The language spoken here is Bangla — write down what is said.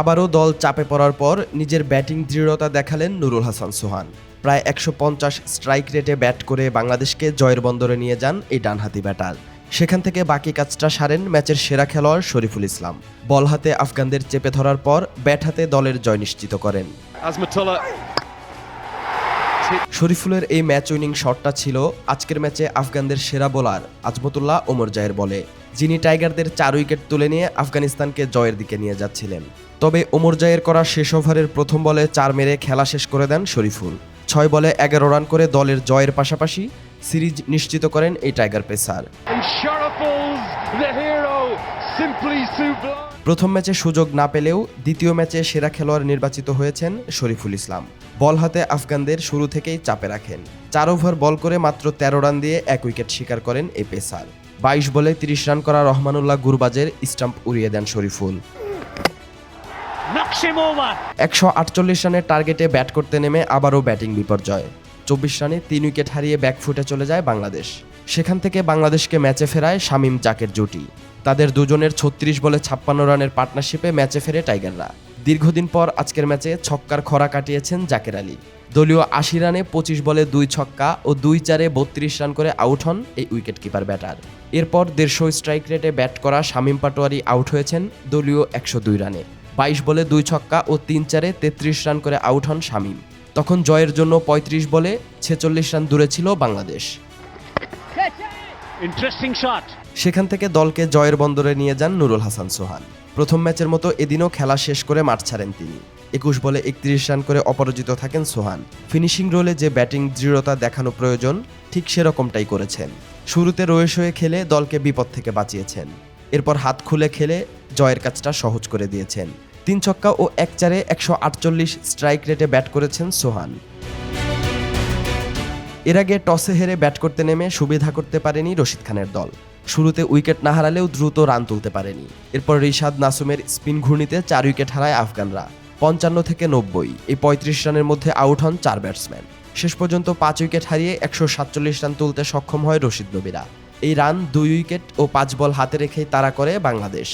আবারও দল চাপে পড়ার পর নিজের ব্যাটিং দৃঢ়তা দেখালেন নুরুল হাসান সোহান। প্রায় একশো পঞ্চাশ স্ট্রাইক রেটে ব্যাট করে বাংলাদেশকে জয়ের বন্দরে নিয়ে যান এই ডানহাতি ব্যাটার। সেখান থেকে বাকি কাজটা সারেন ম্যাচের সেরা খেলোয়াড় শরীফুল ইসলাম। বল হাতে আফগানদের চেপে ধরার পর ব্যাট হাতে দলের জয় নিশ্চিত করেন। শরীফুলের এই ম্যাচ উইনিং শটটা ছিল আজকের ম্যাচে আফগানদের সেরা বোলার আজমতুল্লাহ ওমর জায়ের বলে, যিনি টাইগারদের চার উইকেট তুলে নিয়ে আফগানিস্তানকে জয়ের দিকে নিয়ে যাচ্ছিলেন। তবে ওমর জায়ের করা শেষ ওভারের প্রথম বলে চার মেরে খেলা শেষ করে দেন শরীফুল। ছয় বলে এগারো রান করে দলের জয়ের পাশাপাশি সিরিজ নিশ্চিত করেন এই টাইগার পেসার। প্রথম ম্যাচে সুযোগ না পেলেও দ্বিতীয় ম্যাচে সেরা খেলোয়াড় নির্বাচিত হয়েছেন শরীফুল ইসলাম। বল হাতে আফগানদের শুরু থেকেই চাপে রাখেন। চার ওভার বল করে মাত্র তেরো রান দিয়ে এক উইকেট শিকার করেন এই পেসার বাইশ বলে তিরিশ রান করা রহমানুল্লাহ গুরবাজের স্টাম্প উড়িয়ে দেন শরীফুল. একশো আটচল্লিশ রানের টার্গেটে ব্যাট করতে নেমে আবারও ব্যাটিং বিপর্যয়। চব্বিশ রানে তিন উইকেট হারিয়ে ব্যাকফুটে চলে যায় বাংলাদেশ। সেখান থেকে বাংলাদেশকে ম্যাচে ফেরায় শামীম জাকের জুটি। তাদের দুজনের ছত্রিশ বলে ছাপ্পান্ন রানের পার্টনারশিপে ম্যাচে ফেরে টাইগাররা। দীর্ঘদিন পর আজকের ম্যাচে ছক্কার খরা কাটিয়েছেন জাকের আলী। দলীয় আশি রানে পঁচিশ বলে দুই ছক্কা ও দুই চারে বত্রিশ রান করে আউট হন এই উইকেট কিপার ব্যাটার। এরপর দেড়শো স্ট্রাইক রেটে ব্যাট করা শামীম পাটোয়ারি আউট হয়েছেন দলীয় একশো দুই রানে। বাইশ বলে দুই ছক্কা ও তিন চারে তেত্রিশ রান করে আউট হন শামীম। তখন জয়ের জন্য ৩৫ বলে ছেচল্লিশ রান দূরে ছিল বাংলাদেশ. সেখান থেকে দলকে জয়ের বন্দরে নিয়ে যান নুরুল হাসান সোহান। প্রথম ম্যাচের মতো এদিনও খেলা শেষ করে মাঠ ছাড়েন তিনি। একুশ বলে একত্রিশ রান করে অপরাজিত থাকেন সোহান। ফিনিশিং রোলে যে ব্যাটিং দৃঢ়তা দেখানো প্রয়োজন, ঠিক সেরকমটাই করেছেন। শুরুতে রয়েস হয়ে খেলে দলকে বিপদ থেকে বাঁচিয়েছেন। এরপর হাত খুলে খেলে জয়ের কাজটা সহজ করে দিয়েছেন। তিন ছক্কা ও এক চারে একশো আটচল্লিশ স্ট্রাইক রেটে ব্যাট করেছেন সোহান। এর আগে টসে হেরে ব্যাট করতে নেমে সুবিধা করতে পারেনি রশিদ খানের দল। শুরুতে উইকেট না হারালেও দ্রুত রান তুলতে পারেনি। এরপর রিশাদ নাসুমের স্পিন ঘূর্ণিতে চার উইকেট হারায় আফগানরা, পঞ্চান্ন থেকে নব্বই। এই পঁয়ত্রিশ রানের মধ্যে আউট হন চার ব্যাটসম্যান। শেষ পর্যন্ত পাঁচ উইকেট হারিয়ে একশো সাতচল্লিশ রান তুলতে সক্ষম হয় রশিদ নবীরা। এই রান দুই উইকেট ও পাঁচ বল হাতে রেখেই তারা করে বাংলাদেশ।